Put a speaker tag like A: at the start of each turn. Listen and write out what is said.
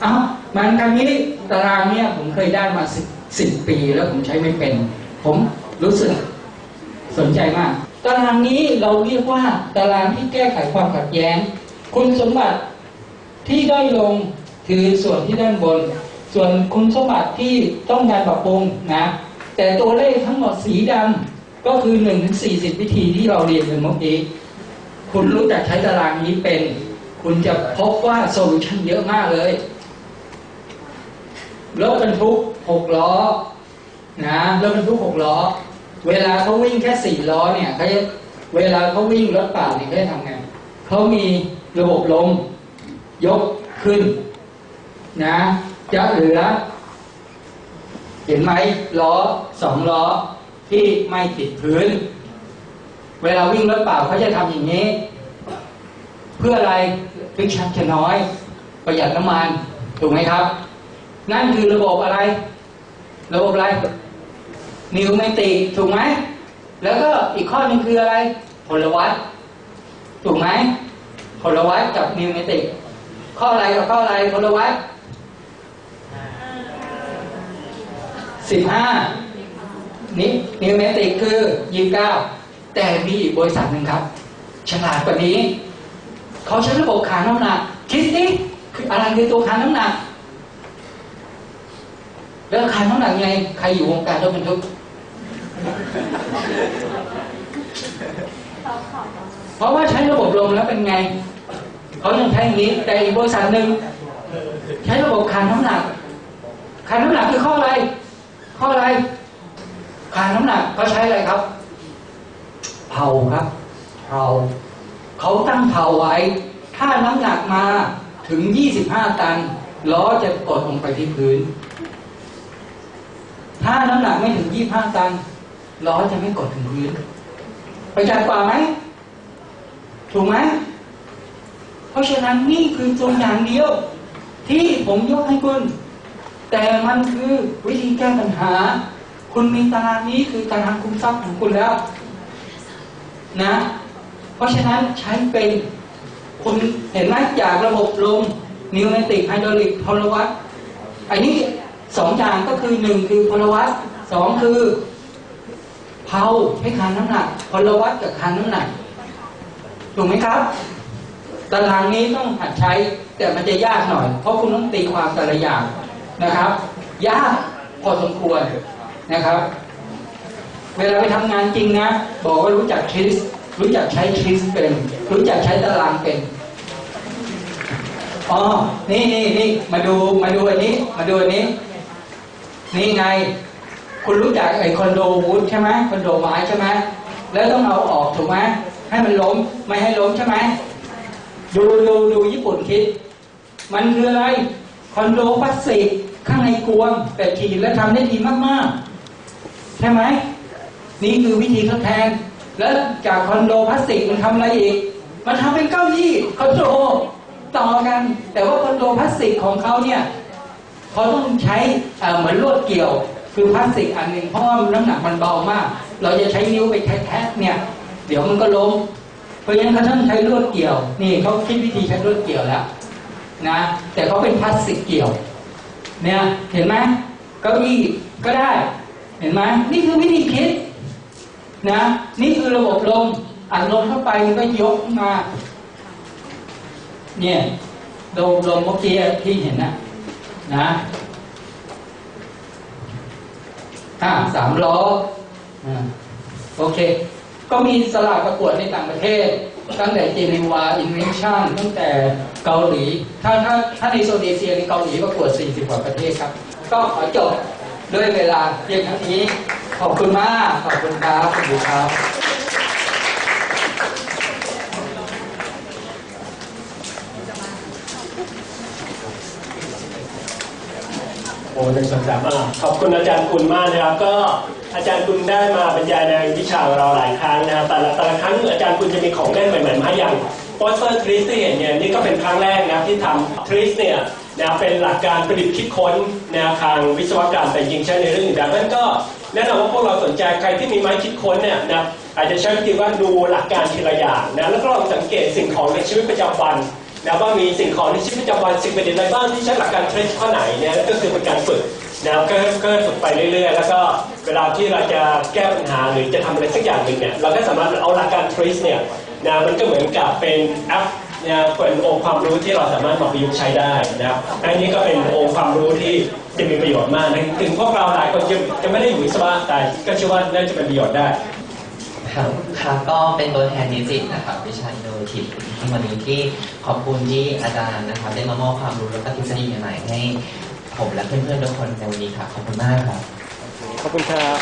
A: เอ้ามันทางนี้ตารางเนี่ยผมเคยได้มาสิบสิบปีแล้วผมใช้ไม่เป็น ผมรู้สึกสนใจมาก ตารางนี้เราเรียกว่าตารางที่แก้ไขความขัดแย้ง คุณสมบัติที่ได้ลงคือส่วนที่ด้านบน ส่วนคุณสมบัติที่ต้องการปรับปรุงนะแต่ตัวเลขทั้งหมดสีดำก็คือ1นถึงสีวิธีที่เราเรียนกันเมื่อกี้คุณรู้จักใช้ตารางนี้เป็น คุณจะพบว่าโซลูชันเยอะมากเลย รถบรรทุกหกล้อนะรถบรรทุกหกล้อ เวลาเขาวิ่งแค่สี่ล้อเนี่ยเขาจะเวลาเขาวิ่งรถป่าเนี่ยเขาจะทำไงเขามีระบบลมยกขึ้น นะจะเหลือ เห็นไหมล้อสองล้อที่ไม่ติดพื้น เวลาวิ่งรถเปล่าเขาจะทำอย่างนี้ เพื่ออะไรฟิกชันจะน้อย ประหยัดน้ำมัน ถูกไหมครับ นั่นคือระบบอะไร ระบบอะไรนิวเมติกถูกไหม แล้วก็อีกข้อหนึงคืออะไร พลวัตถูกไหมพลวัตกับนิวเมติกข้ออะไรกับข้ออะไรพลวัตสิบห้านี่นิวเมติกคือยี่สิบเก้าแต่มีอีกบริษัทหนึ่งครับ ฉลาดกว่านี้ เขาใช้ระบบขานน้ำหนักคิดสิคืออะไรคือตัวขานน้ำหนัก แล้วขานน้ำหนักไงใครอยู่วงการรถบรรทุกเพราะว่าใช้ระบบลมแล้วเป็นไงเขายังใช้อย่างนี้แต่อีกบริษัทหนึ่งใช้ระบบคานน้ำหนักคานน้ำหนักคือข้ออะไร ข้ออะไรคานน้ำหนักเขาใช้อะไรครับเผาครับเผาเขาตั้งเผาไว้ ถ้าน้ำหนักมาถึง 25 ตันล้อจะกดลงไปที่พื้น ถ้าน้ำหนักไม่ถึง25ตันล้อจะไม่กดถึงพื้นประหยัดกว่าไหมถูกไหมเพราะฉะนั้นนี่คือตัวอย่างเดียว ที่ผมยกให้คุณ แต่มันคือวิธีแก้ปัญหา คุณมีตารางนี้คือตารางคุ้มทรัพย์ของคุณแล้วนะ เพราะฉะนั้นใช้เป็นคุณเห็นไหมจากระบบลมนิวเมติกไฮดรอลิกพลวัตอันนี้ สองอย่างก็คือหนึ่งคือพลวัตสองคือเผาให้คานน้ำหนักพลวัตกับคานน้ำหนักถูกไหมครับ ตารางนี้ต้องหัดใช้แต่มันจะยากหน่อย เพราะคุณต้องตีความแต่ละอย่างนะครับ ยากพอสมควรนะครับ เวลาไปทำงานจริงนะบอกว่ารู้จักทริสรู้จักใช้ทริสเป็น รู้จักใช้ตารางเป็นอ๋อนี่นี่นี่มาดูมาดูอันนี้ มาดูอันนี้ นี่ไง คุณรู้จักไอ้คอนโดวูดใช่ไหมคอนโดไม้ใช่ไหมแล้วต้องเอาออกถูกไหมให้มันล้มไม่ให้ล้มใช่ไหมดูดูดูญี่ปุ่นคิด มันคืออะไรคอนโดพลาสติกข้างในกวงแต่ขีดและทำได้ดีมากๆ ใช่ไหมนี่คือวิธีทดแทน แล้วจากคอนโดพลาสติกมันทำอะไรอีก มันทำเป็นเก้าอี้คอนโดต่อกัน แต่ว่าคอนโดพลาสติกของเขาเนี่ย เขาต้องใช้เหมือนลวดเกี่ยว คือพลาสติกอันหนึ่งเพราะว่าน้ำหนักมันเบามาก เราจะใช้นิ้วไปแทะเนี่ย เดี๋ยวมันก็ล้มเพราะฉะนั้นเขาต้องใช้ลวดเกี่ยว นี่เขาคิดวิธีใช้ลวดเกี่ยวแล้วนะแต่เขาเป็นพลาสติกเกี่ยว เนี่ยเห็นไหมเก้าอี้ก็ได้ เห็นไหมนี่คือวิธีคิดนะนี่คือระบบลมอัดลมเข้าไปก็ยกมา เนี่ยลมลมเมื่อกี้ที่เห็นนะ นะอ่าสามล้ออ่าโอเค ก็มีสลากประกวดในต่างประเทศ ตั้งแต่เจนีวาอินเวนชั่นตั้งแต่เกาหลี ถ้าถ้าถ้าในโซนเอเชียในเกาหลีประกวด 40 กว่าประเทศครับ ก็ขอจบด้วยเวลาเพียงเท่านี้ ขอบคุณมาก ขอบคุณครับสวัสดีครับ
B: อ้เป็นสนใจมากขอบคุณอาจารย์คุณมากนะครับ ก็อาจารย์คุณได้มาบรรยายในวิชาเราหลายครั้งนะครับแต่ละแต่ละครั้งอาจารย์คุณจะมีของเล่นใหม่ๆมาให้อย่างโปสเตอร์ทริสที่เห็นเนี่ยนี่ก็เป็นครั้งแรกนะที่ทำทริสเนี่ยนะเป็นหลักการประดิษฐ์คิดค้นแนวทางวิศวกรรมแต่จริงใช้ในเรื่องอื่นแต่นั้นก็แนะนำว่าพวกเราสนใจใครที่มีไม้คิดค้นเนี่ยนะอาจจะใช้วิธีว่าดูหลักการทีละอย่างนะแล้วก็ลองสังเกตสิ่งของในชีวิตประจำวัน นะว่ามีสิ่งของในชีวิตประจำวันสิ่งประดิษฐ์อะไรบ้างที่ใช้หลักการ trace ข้อไหนเนี่ยก็คือเป็นการฝึกนะครับก็ก็ฝึกไปเรื่อยๆ แล้วก็เวลาที่เราจะแก้ปัญหาหรือจะทำอะไรสักอย่างหนึ่งเนี่ยเราก็สามารถเอาหลักการ trace เนี่ยนะมันก็เหมือนกับเป็นแอปนะเป็นองค์ความรู้ที่เราสามารถมาประยุกต์ใช้ได้นะครับอันนี้ก็เป็นองค์ความรู้ที่จะมีประโยชน์มากนะถึงพวกเราหลายคนจะจะไม่ได้อยู่วิศวะแต่ก็เชื่อว่าน่าจะเป็นประโยชน์ได้
C: ครับครับก็เป็นตัวแทนนิสิตนะครับวิชาอินโนเวทีฟที่วันนี้ที่ขอบคุณที่อาจารย์นะครับ ได้มามอบความรู้และก็ทฤษฎีใหม่ๆให้ผมและเพื่อนๆทุกคนในวันนี้ครับขอบคุณมากครับ
B: ขอบคุณครับ